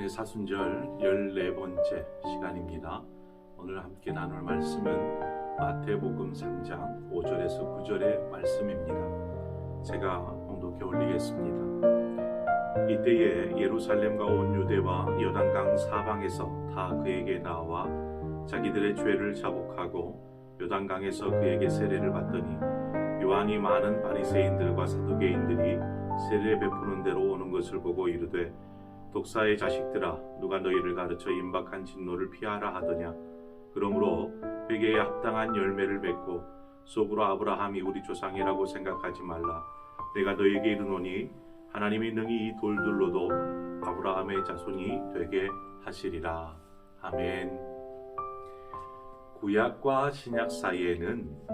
네, 사순절 14번째 시간입니다. 오늘 함께 나눌 말씀은 마태복음 3장 5절에서 9절의 말씀입니다. 제가 봉독해 올리겠습니다. 이때에 예루살렘과 온 유대와 요단강 사방에서 다 그에게 나와 자기들의 죄를 자복하고 요단강에서 그에게 세례를 받더니 요한이 많은 바리새인들과 사두개인들이 세례 베푸는 대로 오는 것을 보고 이르되 독사의 자식들아 누가 너희를 가르쳐 임박한 진노를 피하라 하더냐? 그러므로 회개에 합당한 열매를 맺고 속으로 아브라함이 우리 조상이라고 생각하지 말라. 내가 너희에게 이르노니 하나님이 능히 이 돌들로도 아브라함의 자손이 되게 하시리라. 아멘. 구약과 신약 사이에는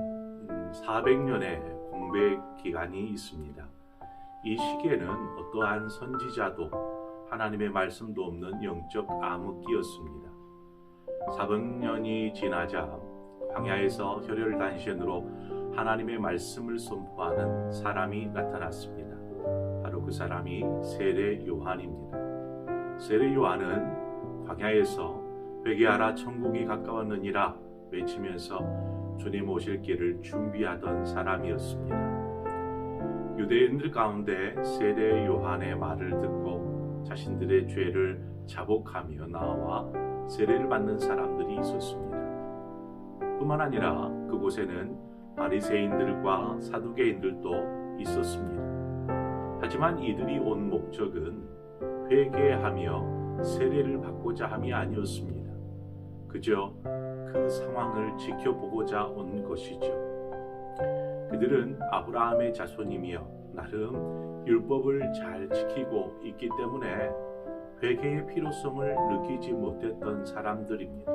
400년의 공백 기간이 있습니다. 이 시기에는 어떠한 선지자도 하나님의 말씀도 없는 영적 암흑기였습니다. 400년이 지나자 광야에서 혈혈단신으로 하나님의 말씀을 선포하는 사람이 나타났습니다. 바로 그 사람이 세례 요한입니다. 세례 요한은 광야에서 회개하라 천국이 가까웠느니라 외치면서 주님 오실 길을 준비하던 사람이었습니다. 유대인들 가운데 세례 요한의 말을 듣고 자신들의 죄를 자복하며 나와 세례를 받는 사람들이 있었습니다. 뿐만 아니라 그곳에는 바리새인들과 사두개인들도 있었습니다. 하지만 이들이 온 목적은 회개하며 세례를 받고자 함이 아니었습니다. 그저 그 상황을 지켜보고자 온 것이죠. 그들은 아브라함의 자손이며 나름 율법을 잘 지키고 있기 때문에 회개의 필요성을 느끼지 못했던 사람들입니다.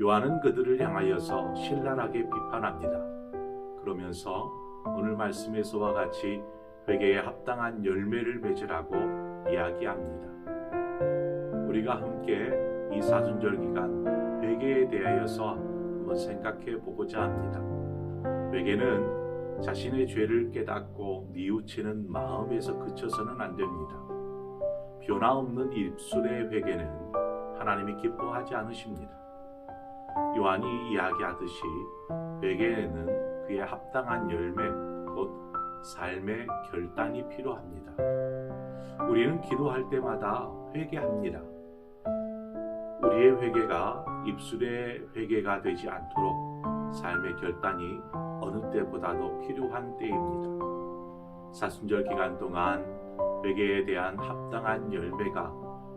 요한은 그들을 향하여서 신랄하게 비판합니다. 그러면서 오늘 말씀에서와 같이 회개에 합당한 열매를 맺으라고 이야기합니다. 우리가 함께 이 사순절 기간 회개에 대하여서 한번 생각해 보고자 합니다. 회개는 자신의 죄를 깨닫고 뉘우치는 마음에서 그쳐서는 안 됩니다. 변화 없는 입술의 회개는 하나님이 기뻐하지 않으십니다. 요한이 이야기하듯이 회개에는 그에 합당한 열매, 곧 삶의 결단이 필요합니다. 우리는 기도할 때마다 회개합니다. 우리의 회개가 입술의 회개가 되지 않도록 삶의 결단이 어느 때보다도 필요한 때입니다. 사순절 기간 동안 회개에 대한 합당한 열매가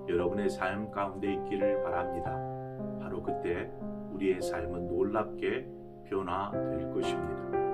여러분의 삶 가운데 있기를 바랍니다. 바로 그때 우리의 삶은 놀랍게 변화될 것입니다.